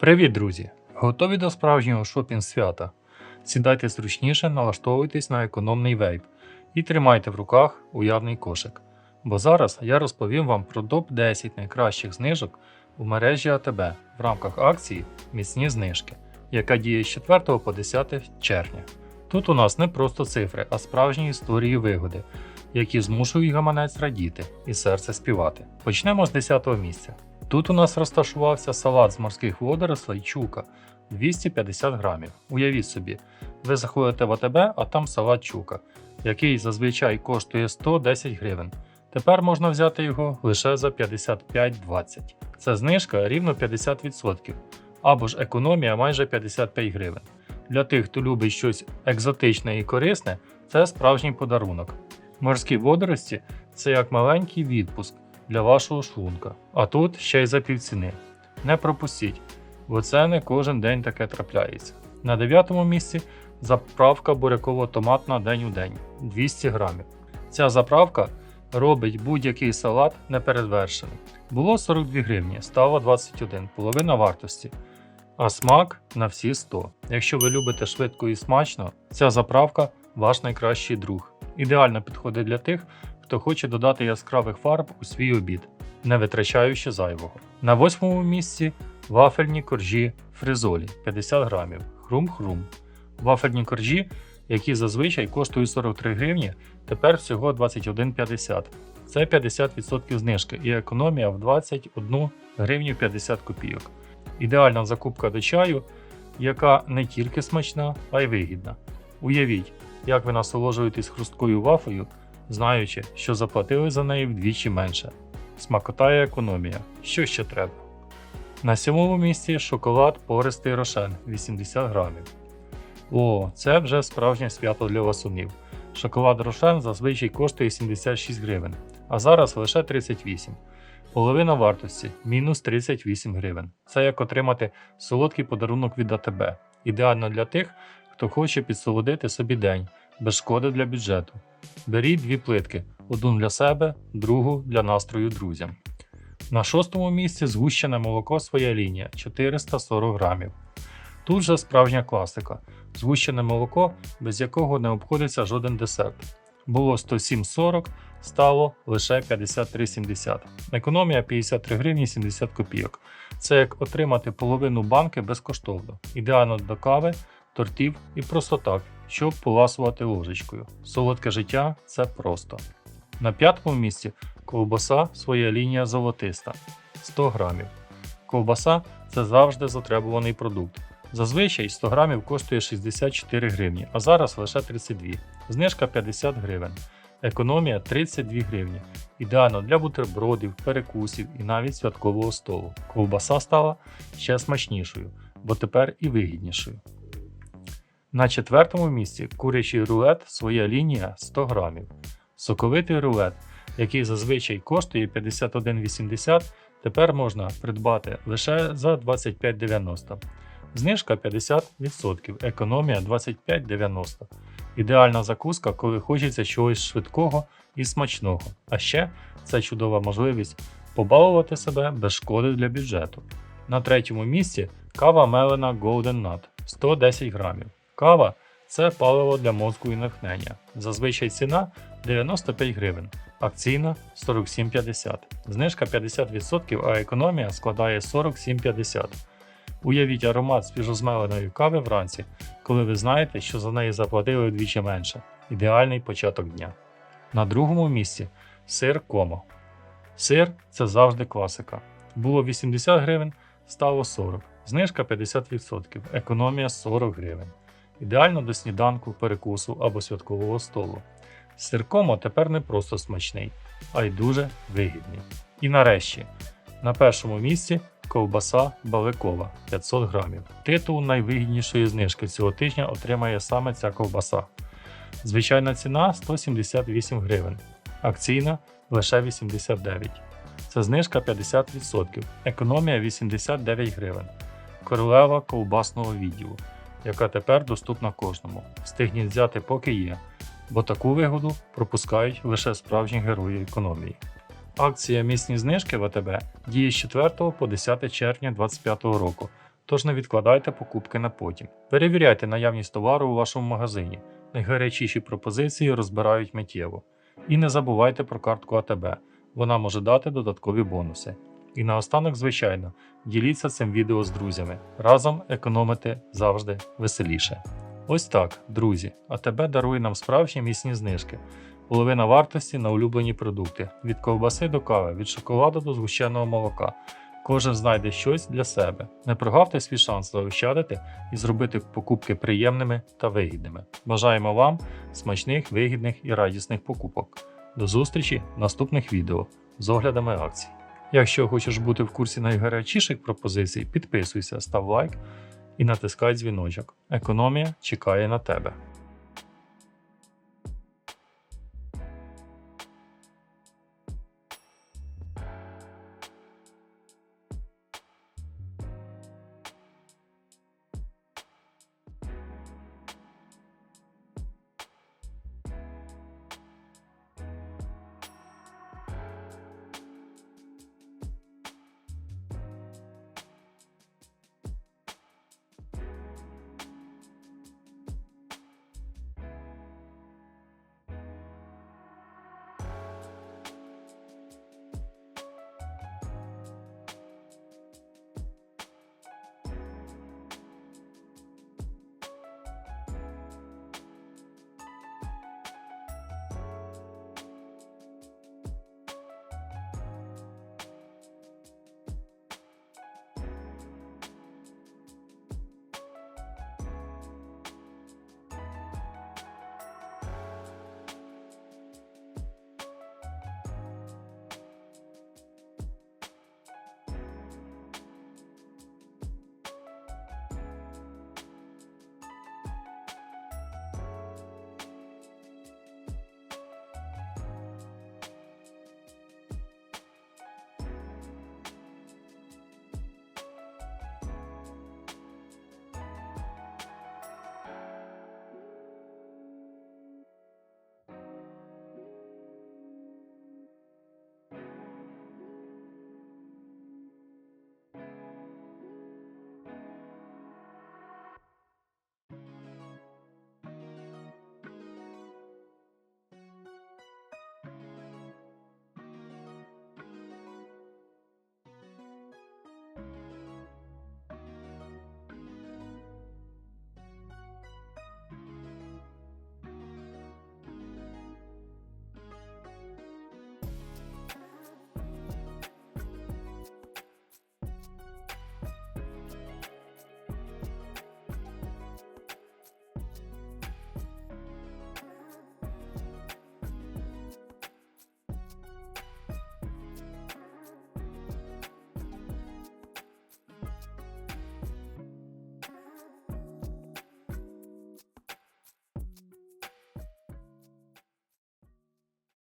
Привіт, друзі! Готові до справжнього шопінг свята? Сідайте зручніше, налаштовуйтесь на економний вейп і тримайте в руках уявний кошик. Бо зараз я розповім вам про топ-10 найкращих знижок у мережі АТБ в рамках акції Міцні знижки, яка діє з 4 по 10 червня. Тут у нас не просто цифри, а справжні історії вигоди, які змушують гаманець радіти і серце співати. Почнемо з 10 місця. Тут у нас розташувався салат з морських водорослей чука 250 грамів. Уявіть собі, ви заходите в АТБ, а там салат чука, який зазвичай коштує 110 гривень. Тепер можна взяти його лише за 55,20. Це знижка рівно 50%, або ж економія майже 55 гривень. Для тих, хто любить щось екзотичне і корисне, це справжній подарунок. Морські водорості це як маленький відпуск для вашого шлунка. А тут ще й за півціни. Не пропустіть, бо це не кожен день таке трапляється. На дев'ятому місці заправка буряково-томатна день у день 200 грамів. Ця заправка робить будь-який салат неперевершеним. Було 42 гривні, стало 21, половина вартості. А смак на всі 100. Якщо ви любите швидко і смачно, ця заправка ваш найкращий друг. Ідеально підходить для тих, хто хоче додати яскравих фарб у свій обід, не витрачаючи зайвого. На восьмому місці вафельні коржі фризолі 50 грамів. Хрум-хрум. Вафельні коржі, які зазвичай коштують 43 гривні, тепер всього 21,50. Це 50% знижки і економія в 21 гривню 50 копійок. Ідеальна закупка до чаю, яка не тільки смачна, а й вигідна. Уявіть, як ви насолоджуєтесь хрусткою вафлею, знаючи, що заплатили за неї вдвічі менше. Смакота і економія. Що ще треба? На сьомому місці шоколад пористий рошен 80 грамів. О, це вже справжнє свято для ласунів. Шоколад рошен зазвичай коштує 76 гривень, а зараз лише 38. Половина вартості мінус 38 гривень. Це як отримати солодкий подарунок від АТБ. Ідеально для тих, хто хоче підсолодити собі день, без шкоди для бюджету. Беріть дві плитки: одну для себе, другу для настрою друзям. На шостому місці згущене молоко своя лінія 440 грамів. Тут же справжня класика. Згущене молоко, без якого не обходиться жоден десерт. Було 107,40, стало лише 53,70. Економія 53 гривні 70 копійок. Це як отримати половину банки безкоштовно. Ідеально до кави, тортів і просто так, щоб поласувати ложечкою. Солодке життя це просто. На п'ятому місці ковбаса своя лінія золотиста 100 грамів. Ковбаса це завжди затребуваний продукт. Зазвичай 100 грамів коштує 64 гривні, а зараз лише 32. Знижка 50 гривень. Економія 32 гривні. Ідеально для бутербродів, перекусів і навіть святкового столу. Ковбаса стала ще смачнішою, бо тепер і вигіднішою. На четвертому місці курячий рулет своя лінія 100 грамів. Соковитий рулет, який зазвичай коштує 51,80, тепер можна придбати лише за 25,90. Знижка 50%, економія 25,90. Ідеальна закуска, коли хочеться чогось швидкого і смачного. А ще це чудова можливість побалувати себе без шкоди для бюджету. На третьому місці кава мелена Golden Nut 110 грамів. Кава це паливо для мозку і натхнення. Зазвичай ціна 95 гривень, акційна 47,50. Знижка 50%, а економія складає 47,50. Уявіть аромат свіжозмеленої кави вранці, коли ви знаєте, що за неї заплатили вдвічі менше. Ідеальний початок дня. На другому місці сир комо. Сир це завжди класика. Було 80 гривень, стало 40. Знижка 50%, економія 40 гривень. Ідеально до сніданку, перекусу або святкового столу. Сир комо тепер не просто смачний, а й дуже вигідний. І нарешті, на першому місці ковбаса Баликова 500 грамів. Титул найвигіднішої знижки цього тижня отримає саме ця ковбаса. Звичайна ціна 178 гривень, акційна лише 89. Це знижка 50%, економія 89 гривень. Королева ковбасного відділу, яка тепер доступна кожному. Встигніть взяти поки є, бо таку вигоду пропускають лише справжні герої економії. Акція місні знижки в АТБ діє з 4 по 10 червня 2025 року. Тож не відкладайте покупки на потім. Перевіряйте наявність товару у вашому магазині. Найгарячіші пропозиції розбирають миттєво. І не забувайте про картку АТБ. Вона може дати додаткові бонуси. І наостанок, звичайно, діліться цим відео з друзями. Разом економити завжди веселіше. Ось так, друзі, АТБ дарує нам справжні міцні знижки. Половина вартості на улюблені продукти від ковбаси до кави, від шоколаду до згущеного молока. Кожен знайде щось для себе. Не прогавте свій шанс заощадити і зробити покупки приємними та вигідними. Бажаємо вам смачних, вигідних і радісних покупок. До зустрічі в наступних відео з оглядами акцій. Якщо хочеш бути в курсі найгарячіших пропозицій, підписуйся, став лайк і натискай дзвіночок. Економія чекає на тебе.